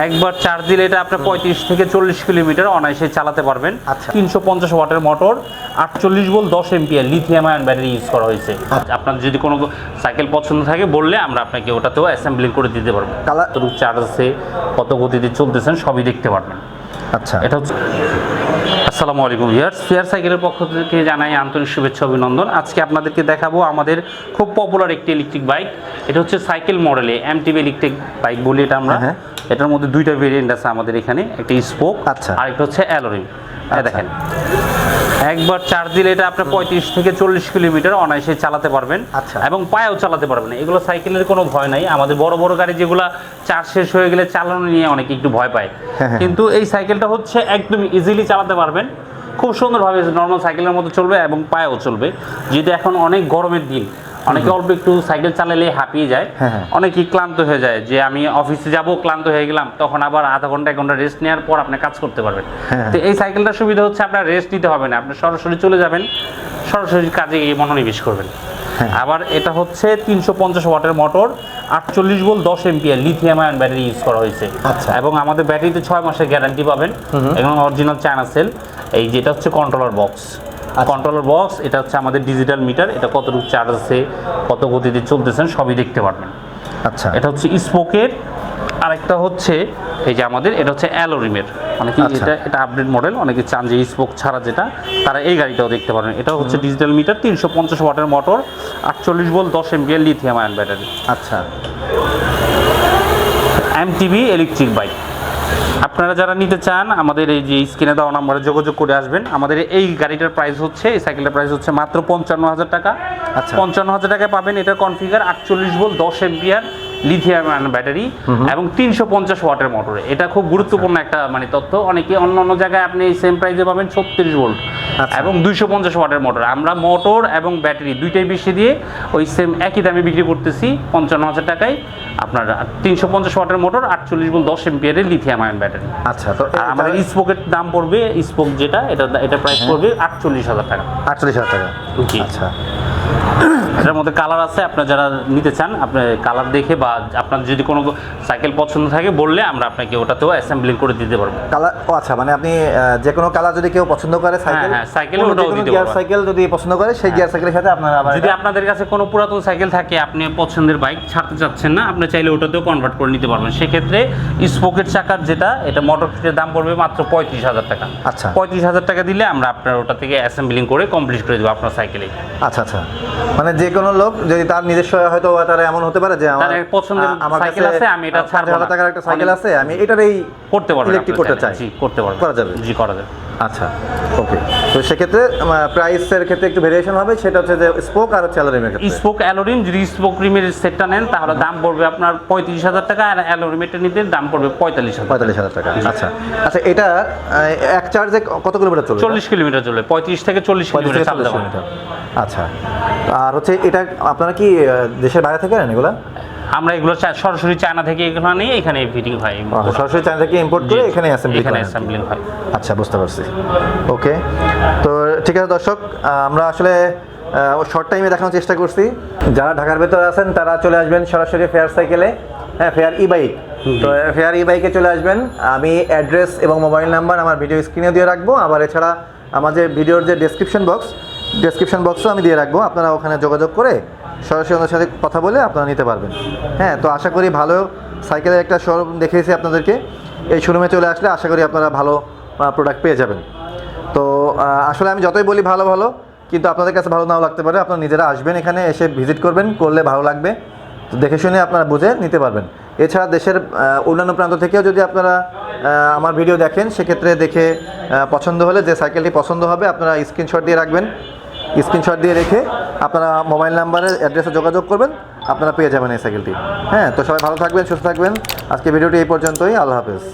একবার চার্জ দিলে এটা আপনার পঁয়ত্রিশ থেকে চল্লিশ কিলোমিটার অনায়াসে চালাতে পারবেন। আচ্ছা। তিনশো পঞ্চাশ ওয়াটের মোটর আটচল্লিশ ভোল্ট দশ ampere lithium ion battery use করা হয়েছে। আচ্ছা। আপনার যদি কোনো সাইকেল পছন্দ থাকে বললে আমরা আপনাকে ওটাতেও অ্যাসেম্বলিং করে দিতে পারব। কালার চার্জ আছে কত গতিতে চলতেছেন সবই দেখতে পারবেন। আচ্ছা। এটা হচ্ছে আসসালামু আলাইকুম ভিউয়ার্স ফেয়ার সাইকেলের পক্ষ থেকে জানাই আন্তরিক শুভেচ্ছা অভিনন্দন। আজকে আপনাদেরকে দেখাবো আমাদের খুব পপুলার একটি ইলেকট্রিক বাইক এটা হচ্ছে সাইকেল মডেলে এমটিভি ইলেকট্রিক বাইক বলি এটা আমরা। হ্যাঁ। এটার মধ্যে দুইটা ভেরিয়েন্ট আছে আমাদের এখানে একটা স্পোক আচ্ছা। আর একটা হচ্ছে অ্যালোরিম আচ্ছা। দেখেন একবার চার্জ দিলে এটা আপনার পঁয়ত্রিশ থেকে চল্লিশ কিলোমিটার অনায়াসে চালাতে পারবেন আচ্ছা। এবং পায়েও চালাতে পারবেন এগুলো সাইকেলের কোনো ভয় নাই আমাদের বড় বড় গাড়ি যেগুলো চার্জ শেষ হয়ে গেলে চালানো নিয়ে অনেকে একটু ভয় পায় হ্যাঁ, হ্যাঁ। কিন্তু এই সাইকেলটা হচ্ছে একদম ইজিলি চালাতে পারবেন খুব সুন্দরভাবে নর্মাল সাইকেলের মতো চলবে এবং পায়েও চলবে যেহেতু এখন অনেক গরমের দিন অনেকে অল্প একটু সাইকেল চালালে হাঁপিয়ে যায় হ্যাঁ, হ্যাঁ। ক্লান্ত হয়ে যায় যে আমি অফিসে যাব ক্লান্ত হয়ে গেলাম তখন আবার আধা ঘণ্টা এক ঘণ্টা রেস্ট নেওয়ার পর আপনি কাজ করতে পারবেন হ্যাঁ। তো এই সাইকেলটার সুবিধা হচ্ছে আপনার রেস্ট নিতে হবে না আপনি সরাসরি চলে যাবেন সরাসরি কাজে গিয়ে মনোনিবেশ করবেন। আবার এটা হচ্ছে তিনশো পঞ্চাশ ওয়াটের মোটর আটচল্লিশ ভোল্ট দশ ampere lithium ion battery use করা হয়েছে আচ্ছা। এবং আমাদের ব্যাটারিতে ছয় মাসের গ্যারান্টি পাবেন এবং অরিজিনাল চায়না সেল এই যেটা হচ্ছে কন্ট্রোলার বক্স। কন্ট্রোলার বক্স এটা হচ্ছে আমাদের ডিজিটাল মিটার এটা কতটুকু চার্জ আছে কত গতিতে চলতেছেন সবই দেখতে পারবেন। আচ্ছা। এটা হচ্ছে স্পোকের আরেকটা হচ্ছে এই যে আমাদের এটা হচ্ছে অ্যালোরিমের অনেকে আচ্ছা। এটা এটা আপডেট মডেল অনেকে চান যে স্পোক ছাড়া যেটা তারা এই গাড়িটাও দেখতে পারেন এটা হচ্ছে ডিজিটাল মিটার তিনশো পঞ্চাশ ওয়াটের মোটর আটচল্লিশ ভোল্ট দশ এমপিএর লিথিয়াম আয়ন ব্যাটারি আচ্ছা এমটিভি ইলেকট্রিক বাইক আপনারা যারা নিতে চান আমাদের এই যে স্ক্রিনে দেওয়া নাম্বারে যোগাযোগ করে আসবেন। আমাদের এই গাড়িটার প্রাইস হচ্ছে এই সাইকেলটার প্রাইস হচ্ছে মাত্র পঞ্চান্ন হাজার টাকা। আচ্ছা। পঞ্চান্ন হাজার টাকায় পাবেন এটার কনফিগার আটচল্লিশ বল দশ এমপিআর লিথিয়াম আয়ন ব্যাটারি এবং তিনশো পঞ্চাশ ওয়াটের মোটর এটা খুব গুরুত্বপূর্ণ একটা মানে তথ্য। অনেকে অন্য অন্য জায়গায় আপনি সেম প্রাইসে পাবেন ছত্রিশ ভোল্ট আচ্ছা। এবং দুইশো পঞ্চাশ ওয়াটের মোটর আমরা মোটর এবং ব্যাটারি দুইটাই বেশি দিয়ে ওই সেম একই দামে বিক্রি করতেছি পঞ্চান্ন হাজার টাকায়। আপনার তিনশো পঞ্চাশ ওয়াটের মোটর আটচল্লিশ ভোল্ট দশ এমপিয়ারের লিথিয়াম আয়ন ব্যাটারি আচ্ছা তো আমাদের স্পোকের দাম পড়বে স্পোক যেটা এটা এটা প্রাইস পড়বে আটচল্লিশ হাজার টাকা। আটচল্লিশ হাজার টাকা। আচ্ছা। এটার মধ্যে কালার আছে আপনার যারা নিতে চান আপনি কালার দেখে বা আপনার যদি কোনো সাইকেল পছন্দ থাকে বললে আমরা আপনাকে ওটাতেও অ্যাসেম্বলিং করে দিতে পারব। কালার ও আচ্ছা মানে আপনি যে কোনো কালার যদি কেউ পছন্দ করে সাইকেল হ্যাঁ, সাইকেল কোনো ওটাও দিতে গিয়ার। সাইকেল যদি পছন্দ করে সেই গিয়ার সাইকেলের সাথে আপনারা আবার যদি আপনাদের কাছে কোনো পুরাতন সাইকেল থাকে আপনি পছন্দের বাইক ছাড়তে চাচ্ছেন না আপনি চাইলে ওটাতেও কনভার্ট করে নিতে পারবেন। সেক্ষেত্রে স্পোকেট চাকার যেটা এটা মোটর কিটের দাম পড়বে মাত্র পঁয়ত্রিশ হাজার টাকা। আচ্ছা। পঁয়ত্রিশ হাজার টাকা দিলে আমরা আপনার ওটা থেকে অ্যাসেম্বলিং করে কমপ্লিট করে দেবো আপনার সাইকেলে আচ্ছা আচ্ছা। মানে যে কোনো লোক যদি তার নিজস্ব হয়তো তার এমন হতে পারে যে আমার পছন্দের আমার সাইকেল আছে, আমি এটা ছাড়বো না। টাকার একটা সাইকেল আছে আমি এটারই করতে পারব ইলেকট্রিক করতে চাই জি করতে পারব করা যাবে? জি করা যাবে আচ্ছা ওকে তো সেক্ষেত্রে প্রাইসের ক্ষেত্রে একটু ভেরিয়েশন হবে সেটা হচ্ছে যে স্পোক আর হচ্ছে অ্যালোরিমের ক্ষেত্রে। স্পোক অ্যালোরিম যদি স্পোক রিমের সেটটা নেন তাহলে দাম পড়বে আপনার পঁয়ত্রিশ হাজার টাকা আর অ্যালোরিমেটটা নিতে দাম পড়বে পঁয়তাল্লিশ হাজার পঁয়তাল্লিশ হাজার টাকা আচ্ছা। আচ্ছা এটা এক চার্জে কত কিলোমিটার চলবে চল্লিশ কিলোমিটার চলবে পঁয়ত্রিশ থেকে চল্লিশ কিলোমিটার চালাতে আচ্ছা আর হচ্ছে এটা আপনারা কি দেশের বাইরে থেকে নেন এগুলো? আমরা এগুলো সরাসরি চায়না থেকে এগুলো নিয়ে এখানে ফিটিং হয় সরাসরি চায়না থেকে ইম্পোর্ট করে এখানে অ্যাসেম্বলি এখানে অ্যাসেম্বলিং হয়। আচ্ছা বুঝতে পারছি। ওকে তো ঠিক আছে দর্শক আমরা আসলে শর্ট টাইমে দেখানোর চেষ্টা করছি। যারা ঢাকার ভেতরে আছেন তারা চলে আসবেন সরাসরি ফেয়ার সাইকেলে হ্যাঁ ফেয়ার ই বাইক তো ফেয়ার ই বাইকে চলে আসবেন। আমি অ্যাড্রেস এবং মোবাইল নাম্বার আমার ভিডিও স্ক্রিনে দিয়ে রাখব। আবার এছাড়া আমার যে ভিডিওর যে ডেসক্রিপশন বক্স ডেসক্রিপশন বক্সও আমি দিয়ে রাখব। আপনারা ওখানে যোগাযোগ করে সরাসরি ওনার সাথে কথা বলে আপনারা নিতে পারবেন। হ্যাঁ তো আশা করি ভালো সাইকেলের একটা শোরুম দেখিয়েছি আপনাদেরকে। এই শোরুমে চলে আসলে আশা করি আপনারা ভালো প্রোডাক্ট পেয়ে যাবেন। তো আসলে আমি যতই বলি ভালো ভালো, কিন্তু আপনাদের কাছে ভালো নাও লাগতে পারে। আপনারা নিজেরা আসবেন এখানে, এসে ভিজিট করবেন, করলে ভালো লাগবে। তো দেখে শুনে আপনারা বুঝে নিতে পারবেন। এছাড়া দেশের অন্যান্য প্রান্ত থেকেও যদি আপনারা আমার ভিডিও দেখেন, সেক্ষেত্রে দেখে পছন্দ হলে যে সাইকেলটি পছন্দ হবে, আপনারা স্ক্রিনশট দিয়ে রাখবেন। স্ক্রিনশট দিয়ে রেখে আপনারা মোবাইল নাম্বারে অ্যাড্রেসে যোগাযোগ করবেন, আপনারা পেয়ে যাবেন এই সাইকেলটি। হ্যাঁ তো সবাই ভালো থাকবেন, সুস্থ থাকবেন। আজকে ভিডিওটি এই পর্যন্তই, আল্লাহ হাফেজ।